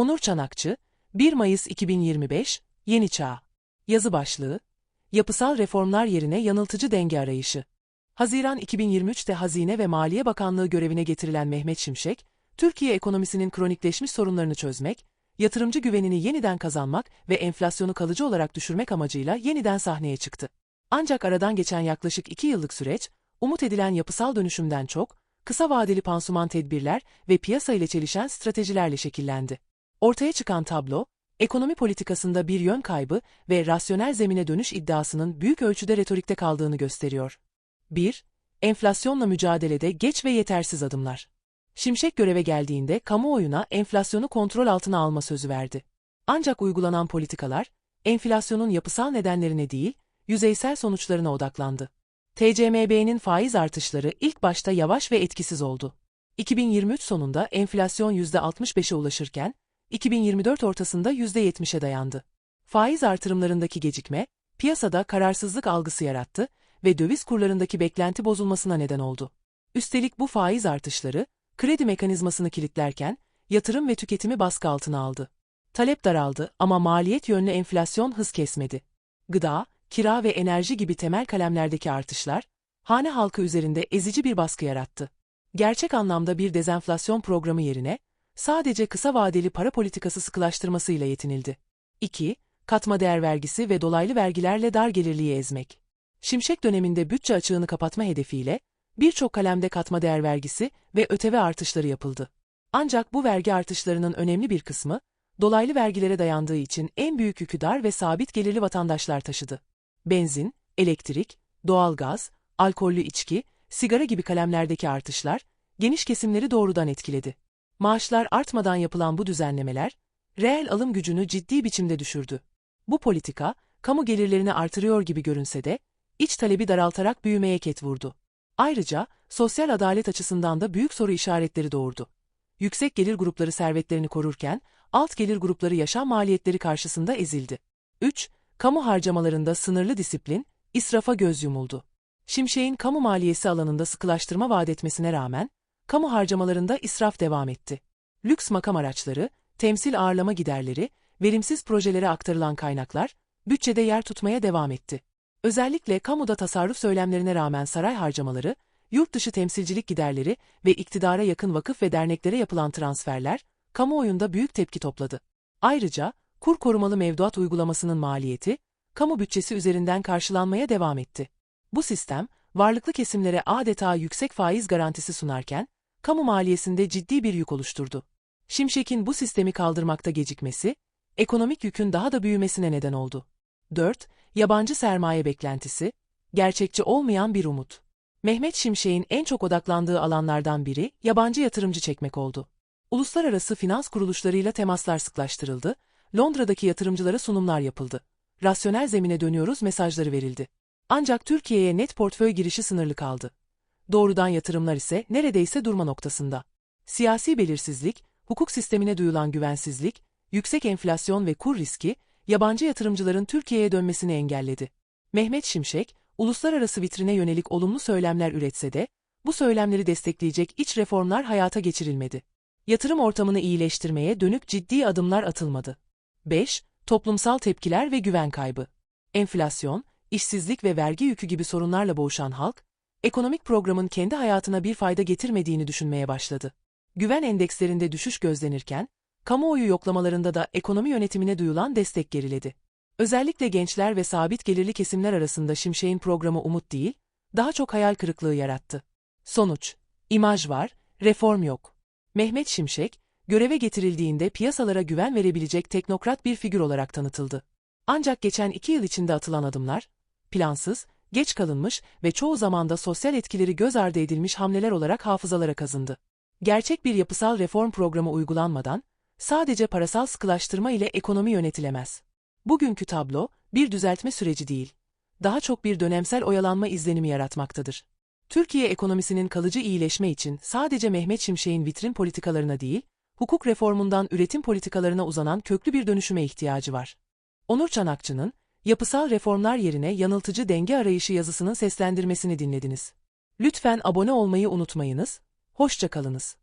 Onur Çanakçı, 1 Mayıs 2025, Yeni Çağ. Yazı başlığı, Yapısal reformlar yerine yanıltıcı denge arayışı. Haziran 2023'te Hazine ve Maliye Bakanlığı görevine getirilen Mehmet Şimşek, Türkiye ekonomisinin kronikleşmiş sorunlarını çözmek, yatırımcı güvenini yeniden kazanmak ve enflasyonu kalıcı olarak düşürmek amacıyla yeniden sahneye çıktı. Ancak aradan geçen yaklaşık iki yıllık süreç, umut edilen yapısal dönüşümden çok, kısa vadeli pansuman tedbirler ve piyasa ile çelişen stratejilerle şekillendi. Ortaya çıkan tablo, ekonomi politikasında bir yön kaybı ve rasyonel zemine dönüş iddiasının büyük ölçüde retorikte kaldığını gösteriyor. 1. Enflasyonla mücadelede geç ve yetersiz adımlar. Şimşek göreve geldiğinde kamuoyuna enflasyonu kontrol altına alma sözü verdi. Ancak uygulanan politikalar, enflasyonun yapısal nedenlerine değil, yüzeysel sonuçlarına odaklandı. TCMB'nin faiz artışları ilk başta yavaş ve etkisiz oldu. 2023 sonunda enflasyon %65'e ulaşırken, 2024 ortasında %70'e dayandı. Faiz artırımlarındaki gecikme, piyasada kararsızlık algısı yarattı ve döviz kurlarındaki beklenti bozulmasına neden oldu. Üstelik bu faiz artışları, kredi mekanizmasını kilitlerken, yatırım ve tüketimi baskı altına aldı. Talep daraldı ama maliyet yönlü enflasyon hız kesmedi. Gıda, kira ve enerji gibi temel kalemlerdeki artışlar, hane halkı üzerinde ezici bir baskı yarattı. Gerçek anlamda bir dezenflasyon programı yerine, sadece kısa vadeli para politikası sıkılaştırmasıyla yetinildi. 2. Katma değer vergisi ve dolaylı vergilerle dar gelirliği ezmek. Şimşek döneminde bütçe açığını kapatma hedefiyle, birçok kalemde katma değer vergisi ve öteve artışları yapıldı. Ancak bu vergi artışlarının önemli bir kısmı, dolaylı vergilere dayandığı için en büyük yükü dar ve sabit gelirli vatandaşlar taşıdı. Benzin, elektrik, doğalgaz, alkollü içki, sigara gibi kalemlerdeki artışlar, geniş kesimleri doğrudan etkiledi. Maaşlar artmadan yapılan bu düzenlemeler, reel alım gücünü ciddi biçimde düşürdü. Bu politika, kamu gelirlerini artırıyor gibi görünse de, iç talebi daraltarak büyümeye ket vurdu. Ayrıca, sosyal adalet açısından da büyük soru işaretleri doğurdu. Yüksek gelir grupları servetlerini korurken, alt gelir grupları yaşam maliyetleri karşısında ezildi. 3. Kamu harcamalarında sınırlı disiplin, israfa göz yumuldu. Şimşek'in kamu maliyesi alanında sıkılaştırma vaat etmesine rağmen, kamu harcamalarında israf devam etti. Lüks makam araçları, temsil ağırlama giderleri, verimsiz projelere aktarılan kaynaklar, bütçede yer tutmaya devam etti. Özellikle kamuda tasarruf söylemlerine rağmen saray harcamaları, yurt dışı temsilcilik giderleri ve iktidara yakın vakıf ve derneklere yapılan transferler, kamuoyunda büyük tepki topladı. Ayrıca, kur korumalı mevduat uygulamasının maliyeti, kamu bütçesi üzerinden karşılanmaya devam etti. Bu sistem, varlıklı kesimlere adeta yüksek faiz garantisi sunarken, kamu maliyesinde ciddi bir yük oluşturdu. Şimşek'in bu sistemi kaldırmakta gecikmesi, ekonomik yükün daha da büyümesine neden oldu. 4. Yabancı sermaye beklentisi, gerçekçi olmayan bir umut. Mehmet Şimşek'in en çok odaklandığı alanlardan biri yabancı yatırımcı çekmek oldu. Uluslararası finans kuruluşlarıyla temaslar sıklaştırıldı, Londra'daki yatırımcılara sunumlar yapıldı. Rasyonel zemine dönüyoruz mesajları verildi. Ancak Türkiye'ye net portföy girişi sınırlı kaldı. Doğrudan yatırımlar ise neredeyse durma noktasında. Siyasi belirsizlik, hukuk sistemine duyulan güvensizlik, yüksek enflasyon ve kur riski, yabancı yatırımcıların Türkiye'ye dönmesini engelledi. Mehmet Şimşek, uluslararası vitrine yönelik olumlu söylemler üretse de, bu söylemleri destekleyecek iç reformlar hayata geçirilmedi. Yatırım ortamını iyileştirmeye dönük ciddi adımlar atılmadı. 5. Toplumsal tepkiler ve güven kaybı. Enflasyon, işsizlik ve vergi yükü gibi sorunlarla boğuşan halk, ekonomik programın kendi hayatına bir fayda getirmediğini düşünmeye başladı. Güven endekslerinde düşüş gözlenirken, kamuoyu yoklamalarında da ekonomi yönetimine duyulan destek geriledi. Özellikle gençler ve sabit gelirli kesimler arasında Şimşek'in programı umut değil, daha çok hayal kırıklığı yarattı. Sonuç, imaj var, reform yok. Mehmet Şimşek, göreve getirildiğinde piyasalara güven verebilecek teknokrat bir figür olarak tanıtıldı. Ancak geçen iki yıl içinde atılan adımlar, plansız, geç kalınmış ve çoğu zamanda sosyal etkileri göz ardı edilmiş hamleler olarak hafızalara kazındı. Gerçek bir yapısal reform programı uygulanmadan, sadece parasal sıkılaştırma ile ekonomi yönetilemez. Bugünkü tablo, bir düzeltme süreci değil, daha çok bir dönemsel oyalanma izlenimi yaratmaktadır. Türkiye ekonomisinin kalıcı iyileşme için sadece Mehmet Şimşek'in vitrin politikalarına değil, hukuk reformundan üretim politikalarına uzanan köklü bir dönüşüme ihtiyacı var. Onur Çanakçı'nın, yapısal reformlar yerine yanıltıcı denge arayışı yazısının seslendirmesini dinlediniz. Lütfen abone olmayı unutmayınız, hoşça kalınız.